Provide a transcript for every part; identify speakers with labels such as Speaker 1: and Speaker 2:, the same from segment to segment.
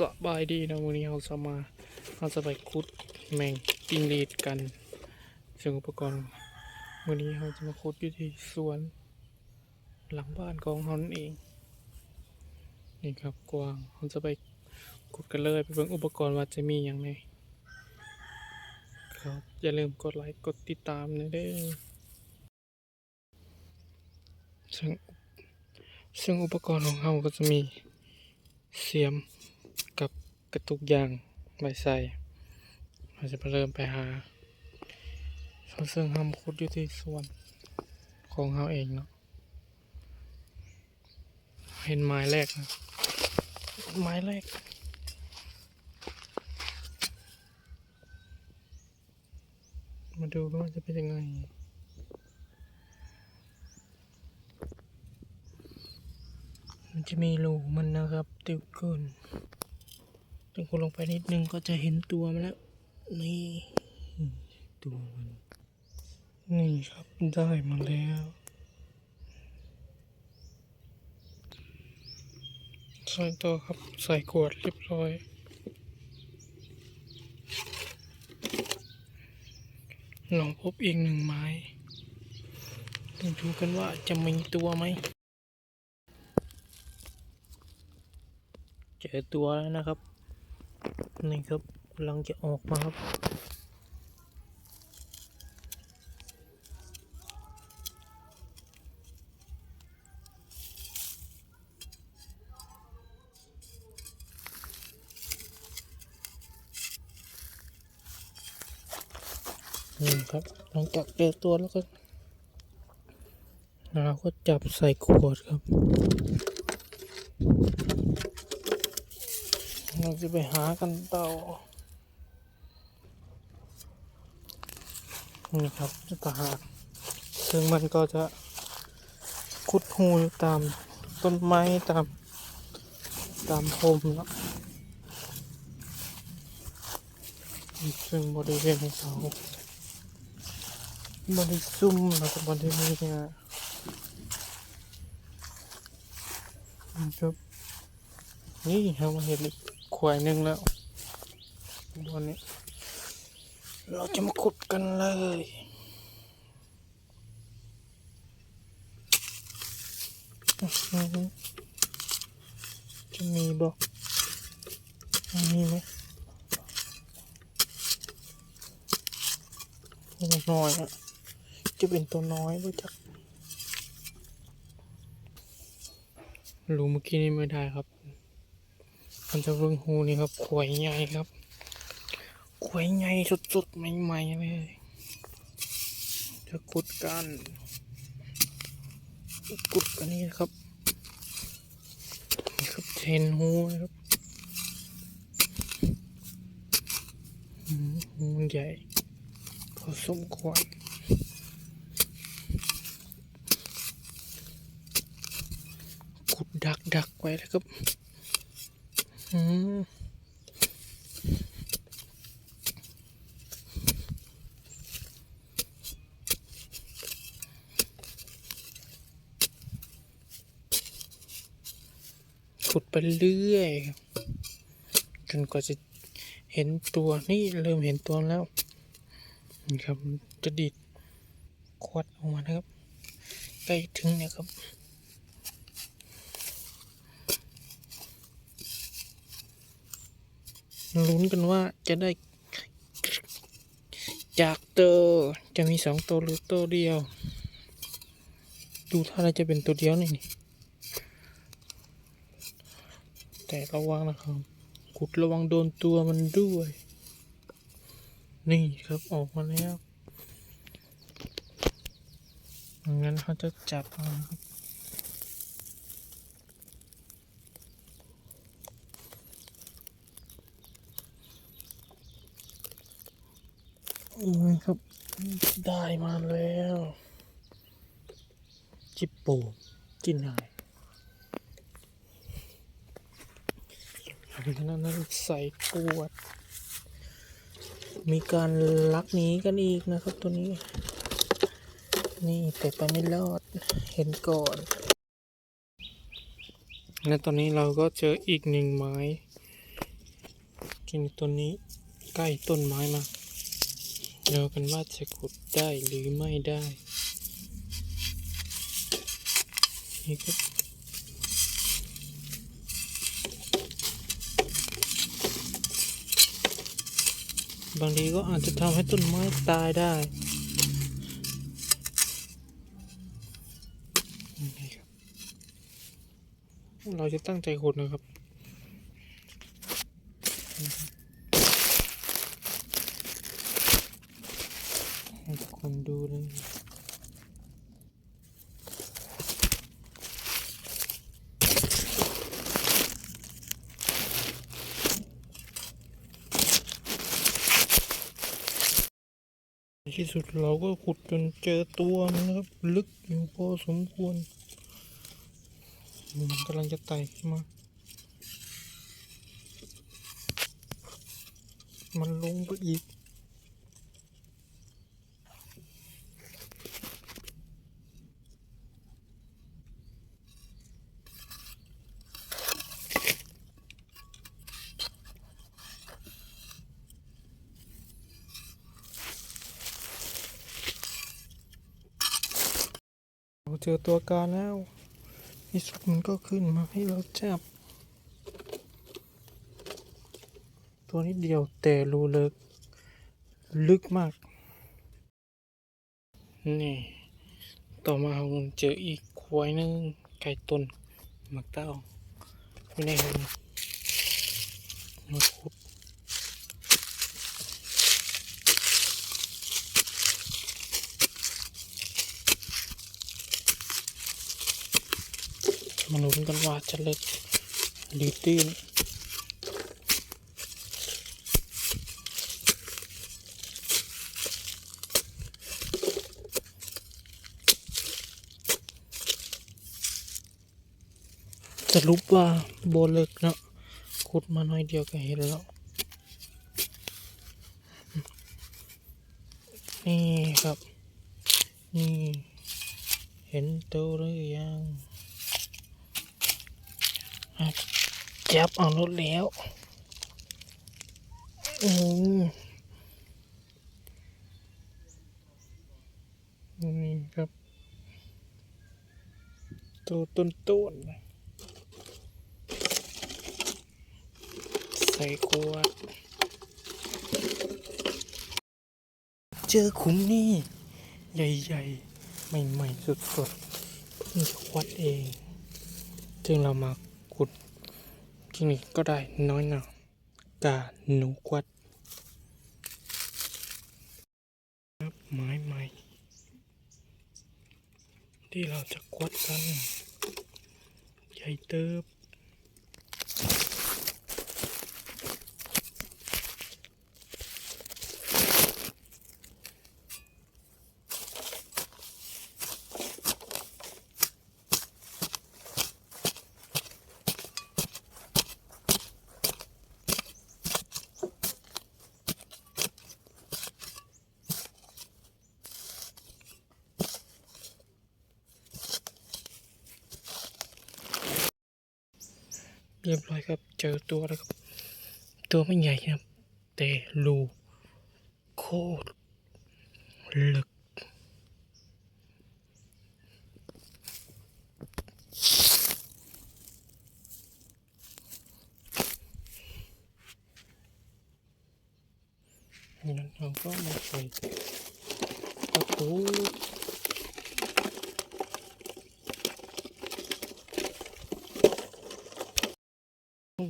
Speaker 1: สบายดีนะวันนี้เราจะมาเราจะไปคุดแมงจิงรีดกันซึ่งอุปกรณ์วันนี้เราจะมาคุดอยู่ที่สวน หลังบ้านของเรานั่นเอง นี่ครับกวางเราจะไปคุดกันเลยไปเบิ่งอุปกรณ์ว่าจะมีอย่างไรครับอย่าลืมกดไลค์กดติดตามนะเด้อซึ่งซึ่งอุปกรณ์ของเราก็จะมีเสียม กระตุกยางไว้ใส่เราจะไปเริ่มไปหาเขาซึ่งทำคุดอยู่ที่สวนของเราเองเนาะเห็นไม้แรกนะไม้แรกมาดูว่าจะเป็นยังไงมันจะมีรูมันนะครับติวเกิน ถึงคุณลงไปนิดนึงก็จะเห็นตัวมันแล้ว นี่ตัวมัน นี่ครับได้มาแล้ว ใส่ต่อครับใส่ขวดเรียบร้อยลองพบอีกหนึ่งไม้มาดูกันว่าจะมีตัวไหม เจอตัวแล้วนะครับ นี่ครับกำลังจะออกมาครับ นี่ครับ หลังจากเจอตัวแล้วก็เราก็จับใส่ขวดครับ เราจะไปหากันต่อนี่ครับจะหากซึ่งมันก็จะคุดหูอยู่ตามต้นไม้ตามตามพรมเนาะซึ่งบริเวณเขาบริซุ่มแล้วก็บริเวณเนี่ยนะครับนี่เรามาเห็นอีก ควายหนึ่งแล้วบนนี้ เราจะมาขุดกันเลยจะมีบอกมีไหมตัวน้อยอะจะเป็นตัวน้อยรู้จักรู้เมื่อกี้นี้ไม่ได้ครับ มันจะเบิ่งหูนี่ครับขวยใหญ่ครับขวยใหญ่สุดๆใหม่ๆเลยจะกุดกันกุดกันนี่ครับนี่ครับเทนหูนะครับหูใหญ่พอสมควรกุดดักดักไว้แล้วครับ อืมขุดไปเรื่อยจนกว่าจะเห็นตัวนี่เริ่มเห็นตัวแล้วนี่ครับจะดีดควัดออกมานะครับใกล้ถึงเนี่ยครับ ลุ้นกันว่าจะได้จากเตอจะมีสองตัวหรือตัวเดียว ดูถ้าเรจะเป็นตัวเดียวนี่นี่ แต่ระวังนะครับขุดระวังโดนตัวมันด้วย นี่ครับออกมาแล้วงั้นเขาจะจับเอานะครับ นี่ครับ ได้มาแล้ว จิปโปกินหายหลังจากนั้นใส่ปวด มีการลักหนีกันอีกนะครับตัวนี้ นี่แต่ไปไม่รอดเห็นก่อน และตอนนี้เราก็เจออีกหนึ่งไม้ที่ต้นนี้ใกล้ต้นไม้มาก ดี๋ยวกันว่าจะขุดได้หรือไม่ได้ นี่ครับบางทีก็อาจจะทำให้ต้นไม้ตายได้ครับเราจะตั้งใจขุดนะครับ ให้ทุกคนดูเลยใน ที่สุดเราก็ขุดจนเจอตัวมันนะครับ ลึกอยู่พอสมควรมันกำลังจะไต่ขึ้นมา มันลงไปอีก เราเจอตัวการแล้วที่สุดมันก็ขึ้นมาให้เราจับ ตัวนี้เดียวแต่รูเลึกลึกมาก นี่ ต่อมาผมเจออีกควายหนึงไก่ตนหมักเต้าไม่ได้เลยมาคุด มาลุ้นกันว่าจะเล็กหรือตื้นสรุปว่าโบเลิกเนาะขุดมาหน่อยเดียวก็เห็นแล้ว นี่ครับ นี่ เห็นตัวหรือยัง จับเอารถแล้วอืมนี่ครับ ตัวต้นต้นๆใส่ขวด เจอขุมนี่ ใหญ่ๆ ใหม่ๆ สดๆนี่ขวดเองจึงเรามา ที่นี่ก็ได้น้อยหน่ากาหนูควัดครับไม้ใหม่ ที่เราจะควัดกัน ใหญ่เติบ เรียบร้อยครับ เจอตัวแล้วครับ ตัวไม่ใหญ่ครับ แต่รูโคตรลึก งั้นเราก็มาใส่ตะปู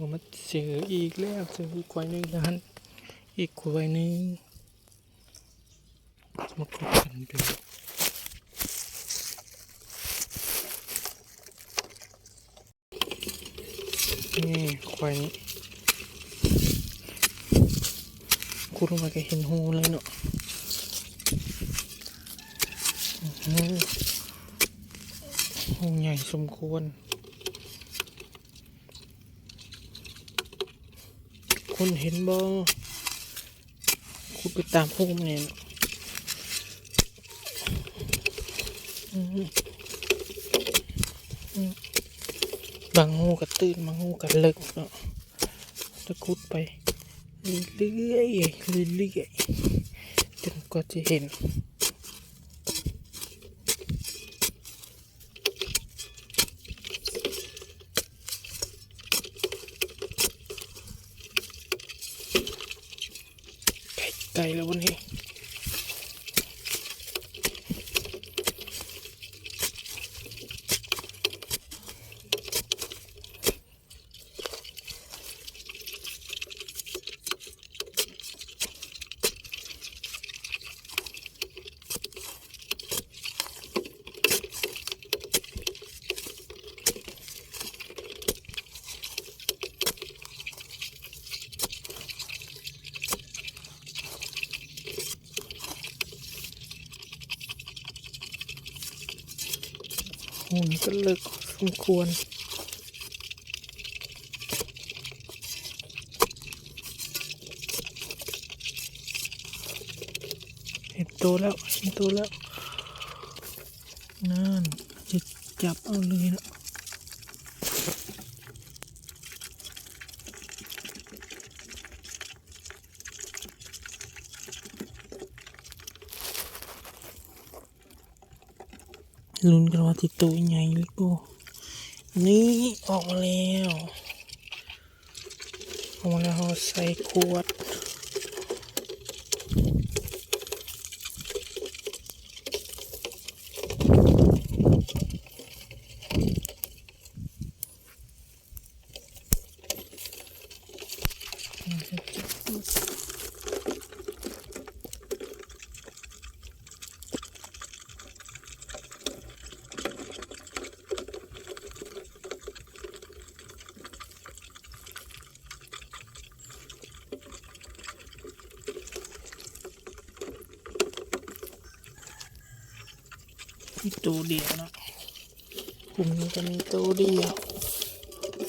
Speaker 1: ผมมาเจออีกแล้วเจออีกควายหนึ่งนั้นอีกควายหนึ่งมาคุยกันดูนี่ควายนี้คุณมาก็เห็นหูเลยเนาะหูใหญ่สมควร คนเห็นบ่คุณไปตามพวกมันเนี่ยบางงูก็ตื่นบางงูก็เลิกเนาะจะคุดไปเรื่อยๆเรื่อยๆจนกว่าจะเห็น ไก่ไก่แล้ววันนีุ้่นก็เลิกสมควรเห็นตัวแล้วเห็นตัวแล้วนั่นจะจับเอาเลยนะ ลุ้นกันว่าติดตัวใหญ่หรือเปล่านี่ออกมาแล้วออกมาแล้วเอใส่ขวด มีตัวเดียวนะกลุ่มนี้จะมีตัวเดียว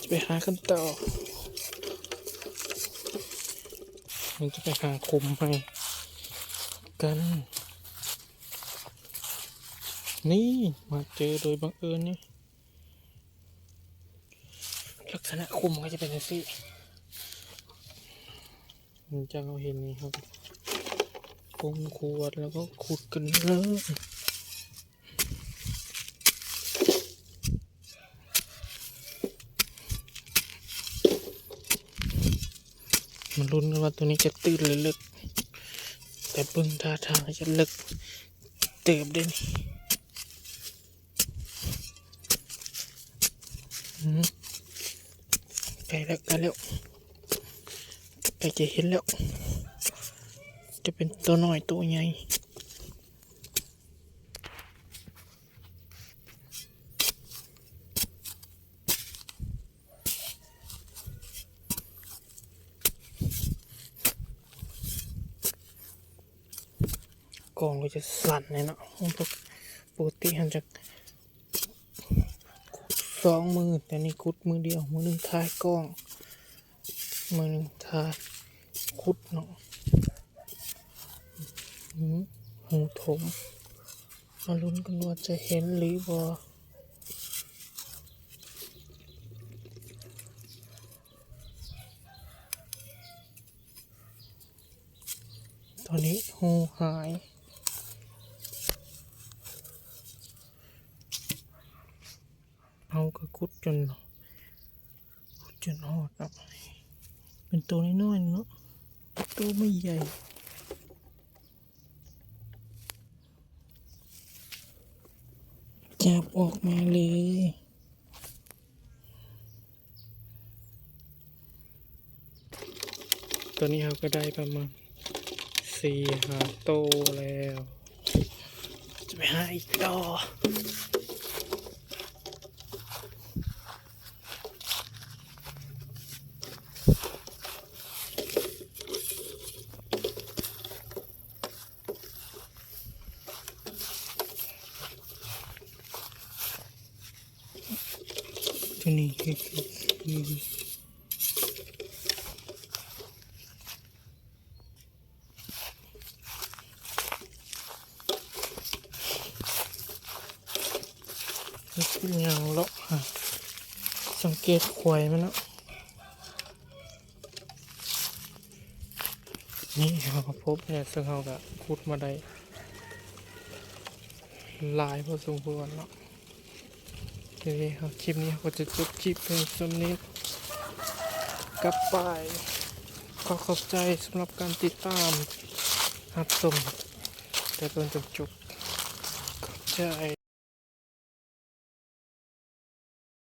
Speaker 1: จะไปหากันต่อมันจะไปหาคุมให้กัน นี่มาเจอโดยบังเอิญนี่ลักษณะคุมก็จะเป็นแบบนี้มันจะเราเห็นนี่ครับปงขวดแล้วก็ขุดกันเลย มันรุ้นกันว่าตัวนี้จะตื้นหรือลึก แต่เบื้องท่าทางจะลึกเติบได้นี่อืมใกล้แล้วใกล้แล้วใกล้จะเห็นแล้ว จะเป็นตัวน้อยตัวใหญ่ จะสั่นเลยเนาะปกปกติมันจะสองมือ แต่นี่คุดมือเดียว มือหนึ่งท้ายกล้อง มือหนึ่งท้ายคุดเนาะหูถมมาลุ้นกันว่าจะเห็นหรือบ่ตอนนี้หูหาย เอากระคุดจ นจนหอดเนาะเป็นตัวน้อยๆเนาะตัวไม่ใหญ่จับออกมาเลยตอนนี้เราก็ได้ประมาณสี่หาโตแล้ว จะไปหาอีกต่อ ตัวนี้คือคือคือคือเงาแล้วฮะสังเกตควายมันแล้ว นี่เราพบเนี่ยซึ่งเราก็ขุดมาได้หลายพอสมควรเนาะทีนี้ครับคลิปนี้เราจะจบคลิปเพียงส่วนนี้กลับไปขอขอบใจสำหรับการติดตามรับชมแต่ตอนจบจบขอบใจ